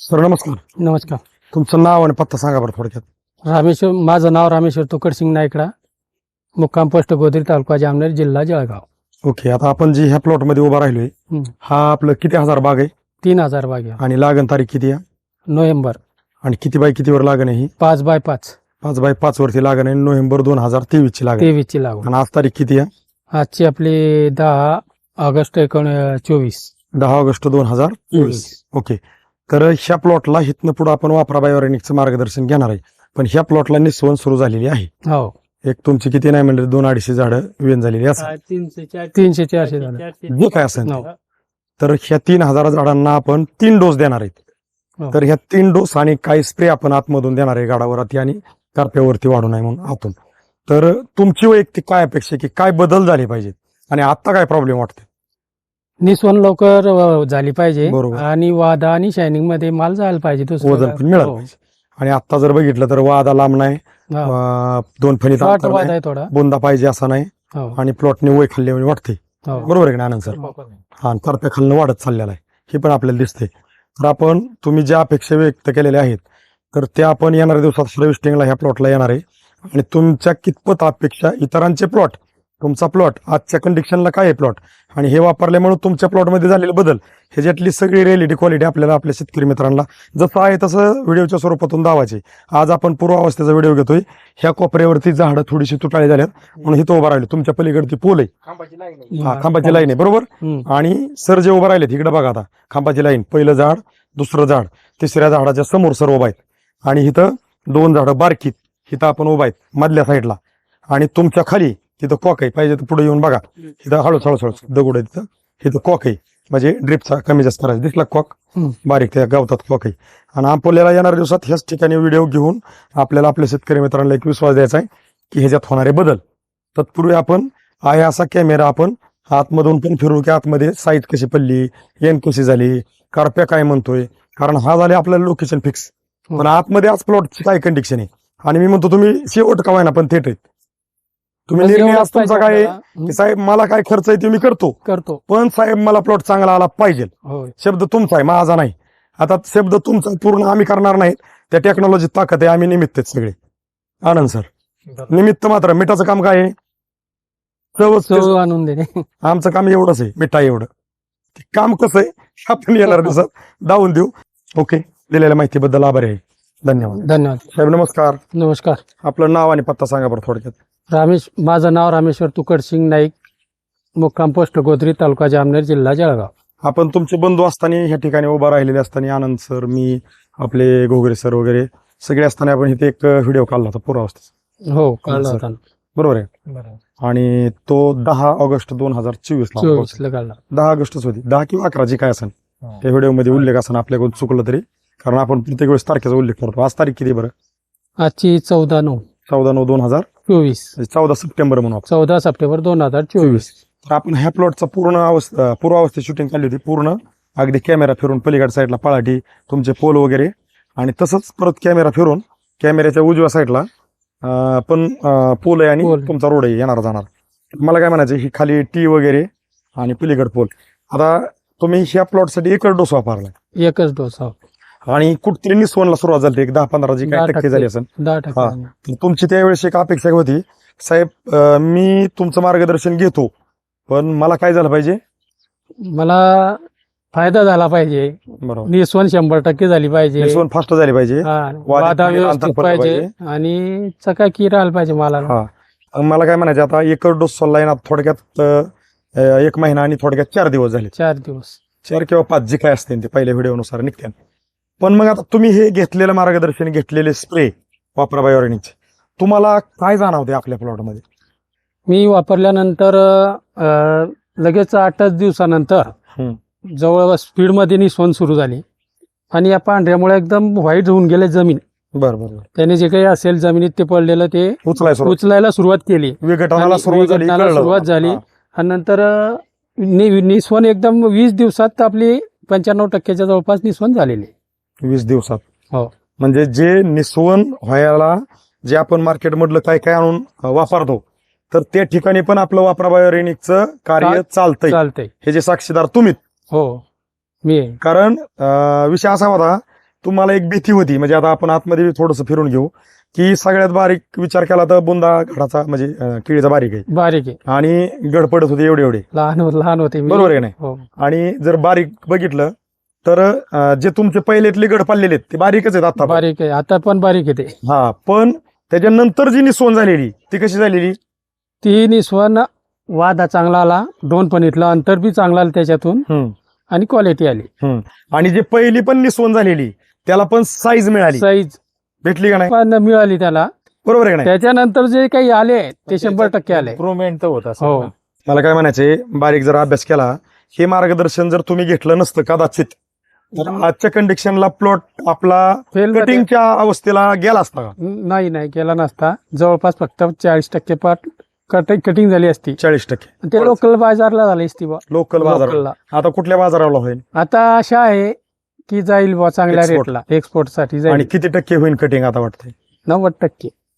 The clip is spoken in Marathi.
सर नमस्कार. नमस्कार. तुमचं नाव आणि पत्ता सांगा बरं थोडक्यात. रामेश्वर माझं नाव रामेश्वर तुकडसिंग नायकडा मुक्काम पोस्ट गोदरी तालुका जामनेर जिल्हा जळगाव. ओके आता आपण जी ह्या प्लॉटमध्ये उभा राहिलोय हम्म. हा आपलं किती हजार बाग आहे? तीन हजार बागे आणि लागण तारीख किती आहे? नोव्हेंबर. आणि किती बाय कितीवर लागण आहे ही? पाच बाय पाच. पाच बाय पाच वरती लागण आहे नोव्हेंबर दोन हजार तेवीस ची लागण आहे. तेवीस ची लागवड आणि आज तारीख किती आहे? आजची आपली दहा ऑगस्ट एकोण चोवीस. दहा ऑगस्ट दोन हजार चोवीस. ओके. तर ह्या प्लॉटला हिथनं पुढे आपण वापरा बायोरेनिकचं मार्गदर्शन घेणार आहे. पण ह्या प्लॉटला निस्वन सुरू झालेली आहे. हो. एक तुमची किती नाही म्हणजे दोन अडीचशे झाडं वेन झालेली असतात तीनशे चारशे? झालं जे काय असेल. हो. तर ह्या तीन हजार झाडांना आपण तीन डोस देणार आहेत. हो. तर ह्या तीन डोस आणि काही स्प्रे आपण आतमधून देणार आहे गाडावरती आणि कार्प्यावरती वाढू नये म्हणून आतून. तर तुमची वैयक्तिक काय अपेक्षा आहे की काय बदल झाले पाहिजेत? आणि आता काय प्रॉब्लेम वाटते निस्वन लवकर अ, झाली पाहिजे. बरोबर. आणि वादा आणि शायनिंगमध्ये माल जायला पाहिजे दुसरं वजन पण मिळालं हो. पाहिजे. आणि आता जर बघितलं तर वादा लांब नाही. अं, दोन फणीत शॉर्ट अंतर वाद नाही, आहे थोडा. बोंदा पाहिजे असा नाही. हो. आणि प्लॉटने वय खाल्ले वाटते. हो. बरोबर आहे का नाही आनंद सर? हा करप्या खालनं वाढत चाललेला आहे. हे पण आपल्याला दिसते तर आपण तुम्ही ज्या अपेक्षा व्यक्त केलेल्या आहेत तर त्या आपण येणाऱ्या दिवसात हार्वेस्टिंगला ह्या प्लॉटला येणार आहे. आणि तुमच्या कितपत अपेक्षा इतरांचे प्लॉट तुमचा प्लॉट आजच्या कंडिशनला काय आहे प्लॉट आणि हे वापरल्यामुळे तुमच्या प्लॉटमध्ये झालेले बदल ह्याच्यातली सगळी रिअलिटी क्वालिटी आपल्याला आपल्या शेतकरी मित्रांना जसं आहे तसं व्हिडिओच्या स्वरूपातून दावायचे. आज आपण पूर्वावस्थेचा व्हिडिओ घेतोय. ह्या कोपऱ्यावरती झाडं थोडीशी तुटाळी झाल्यात. म्हणून इथं उभं राहिलो. तुमच्या पलीकडची पोल आहे. हा खांबाची लाईन आहे. बरोबर. आणि सर जे उभं राहिलेत इकडे बघा आता. खांबाची लाईन पहिलं झाड दुसरं झाड तिसऱ्या झाडाच्या समोर सर उभा आहेत. आणि इथं दोन झाडं बारकीत. इथं आपण उभा आहेत मधल्या साईडला आणि तुमच्या खाली तिथं कॉक आहे. पाहिजे तर पुढे येऊन बघा. इथं हळूच हळूच हळूच दगड आहे तिथं इथं. कॉक आहे. म्हणजे ड्रिपचा कमी जास्त करायचा. दिसला कॉक. बारीक त्या गवतात कॉक आहे. आणि आपल्याला येणाऱ्या दिवसात ह्याच ठिकाणी व्हिडिओ घेऊन आपल्याला आपल्या शेतकरी मित्रांना एक विश्वास द्यायचा आहे की ह्याच्यात होणारे बदल. तत्पूर्वी आपण आहे असा कॅमेरा आपण आतमधून पण फिरू की आतमध्ये साईज कशी पडली एन कशी झाली करप्या काय म्हणतोय. कारण हा झाले आपल्याला लोकेशन फिक्स. पण आतमध्ये आज प्लॉटची काय कंडिशन आहे? आणि मी म्हणतो तुम्ही शेवट का ना पण थेट आहेत. तुम्ही बस निर्णय आज तुमचा काय आहे? आपल्याला. की साहेब मला काय खर्च आहे ते मी करतो. करतो. पण साहेब मला प्लॉट चांगला आला पाहिजे. होय. शब्द तुमचा आहे माझा नाही. आता शब्द तुमचा पूर्ण आम्ही करणार नाहीत. त्या टेक्नॉलॉजीत ताकद आहे आम्ही निमित्त आहेत सगळे. आनंद सर. निमित्त मात्र. मिठाचं काम काय आहे? चव आणून देणे. आमचं काम एवढंच आहे मिठा एवढं. काम कसं आहे? आपण येणार दिवसात दावून देऊ. ओके दिलेल्या माहितीबद्दल आभारी आहे. धन्यवाद. धन्यवाद. साहेब नमस्कार. नमस्कार. आपलं नाव आणि पत्ता सांगा बरं थोडक्यात. रामेश माझं नाव रामेश्वर तुकडसिंग नाईक मुक्काम पोस्ट गोदरी तालुका जामनेर जिल्हा जळगाव. आपण तुमचे बंधू असताना ह्या ठिकाणी उभा राहिलेले असताना आनंद सर मी आपले घोगरे सर वगैरे सगळे असताना आपण इथे एक व्हिडिओ काढला होता पुरावस्थेचा हो काढला. होता. बरोबर आहे? आणि तो दहा ऑगस्ट दोन हजार चोवीस ला दहा ऑगस्टच होती. दहा किंवा अकरा जी काय असेल त्या व्हिडिओमध्ये उल्लेख असेल आपल्याकडून चुकलं तरी. कारण आपण प्रत्येक वेळेस तारखेचा उल्लेख करतो. आज तारीख किती बरं? आजची चौदा नऊ. चौदा नऊ दोन हजार चोवीस. चौदा सप्टेंबर म्हणून आपण. चौदा सप्टेंबर दोन हजार चोवीस. तर आपण ह्या प्लॉटचा पूर्ण अवस्था पूर्वावस्थेत शूटिंग काढली होती. पूर्ण अगदी कॅमेरा फिरून पलीकडच्या साईडला पळाटी तुमचे पोल वगैरे. आणि तसंच परत कॅमेरा फिरून कॅमेऱ्याच्या उजव्या साईडला अं, पण पोल आहे आणि पोल. तुमचा रोड आहे येणार जाणार. मला काय म्हणायचं ही खाली टी वगैरे आणि पलीकड पोल आता तुम्ही ह्या प्लॉटसाठी एकच डोस वापरला एकच डोस हो आणि कुठतरी निस्वनला सुरुवात झाली एक दहा पंधरा जी काही टक्के. झाली असेल. दहा हा. टक्के तर तुमची त्यावेळेस एक अपेक्षा होती. साहेब अं, मी तुमचं मार्गदर्शन घेतो पण मला काय झालं पाहिजे? मला फायदा झाला पाहिजे. बरोबर. निस्वन शंभर टक्के झाली पाहिजे. निस्वन फास्ट झाली पाहिजे. हा, वादा वादा अंतर व्यवस्थित पडलं पाहिजे आणि चकाकी राहायला पाहिजे मला हा. अं, मला काय म्हणायचं आता एकच डोस सोडला ना थोडक्यात अं, एक महिना आणि थोडक्यात चार दिवस झाले. चार दिवस. चार किंवा पाच जे काय असते ते पहिल्या व्हिडिओनुसार निघते पण मग आता तुम्ही हे घेतलेलं मार्गदर्शन घेतलेले स्प्रे वापरा बायोरेनिकचे तुम्हाला काय जाणवते आपल्या प्लॉटमध्ये मी वापरल्यानंतर अं, लगेच आठच दिवसानंतर हम्म. जवळ स्पीडमध्ये निस्वन सुरू झाली आणि या पांढऱ्यामुळे एकदम व्हाईट होऊन गेले जमीन बरं बरं बरं. त्याने जे काही असेल जमिनीत ते पडलेलं ते उचलाय सुरुवात उचलायला सुरुवात केली विघटनाला आणि सुरुवात झाली विघटनाला कळलं. सुरुवात झाली. हा. आणि नंतर अं, नि- निस्वन एकदम वीस दिवसात आपली पंच्याण्णव टक्क्याच्या जवळपास निस्वन झालेली वीस दिवसात. हो. म्हणजे जे निस्वन व्हायला जे आपण मार्केट मधलं काय काय आणून वापरतो तर त्या ठिकाणी पण आपलं वापरा बायोरेनिकचं कार्य चालतंय. चालतंय. हे जे साक्षीदार तुम्ही हो. मी आहे. कारण अं, विषय असा होता तुम्हाला एक भीती होती म्हणजे आता आपण आतमध्ये थोडंसं फिरून घेऊ की सगळ्यात बारीक विचार केला तर बुंदा घडाचा म्हणजे अं, केळीचा बारीक आहे. बारीक आहे. आणि गड पडत होते एवढे एवढे लहान होत लहान होते मी. बरोबर आहे का नाही? हो. आणि जर बारीक बघितलं तर जे तुमचे पहिलेतले गड पडलेले आहेत ते बारीकच आहेत आता. बारीक आहे. आता पण बारीक आहे ते. हा पण त्याच्यानंतर जी निसवण झालेली ती कशी झालेली? ती निस्वन वादा चांगला आला दोन पण इथलं अंतर बी चांगलं आलं त्याच्यातून. हम्म. आणि क्वालिटी आली. आणि जे पहिली पण निसवण झालेली त्याला पण साईज मिळाली. साईज भेटली का नाही? पण मिळाली त्याला. बरोबर आहे का नाही? त्याच्यानंतर जे काही आले ते शंभर टक्के आले. इम्प्रुव्हमेंट तर होत हो. मला काय म्हणायचंय बारीक जर अभ्यास केला हे मार्गदर्शन जर तुम्ही घेतलं नसतं कदाचित तर आजच्या कंडिशनला प्लॉट आपला फेल कटिंगच्या अवस्थेला गेला असता का? नाही नाही केला नसता. जवळपास फक्त चाळीस टक्के पाट कटिंग कटिंग झाली असती. चाळीस टक्के. आणि ते लोकल बाजारला झाली असती बा लोकल बाजार लोकलला आता कुठल्या बाजाराला होईल? आता अशा आहे की जाईल बा चांगल्या Export. रेटला एक्सपोर्टसाठी आणि जाईल किती टक्के होईल कटिंग आता वाटतंय? नव्वद टक्के.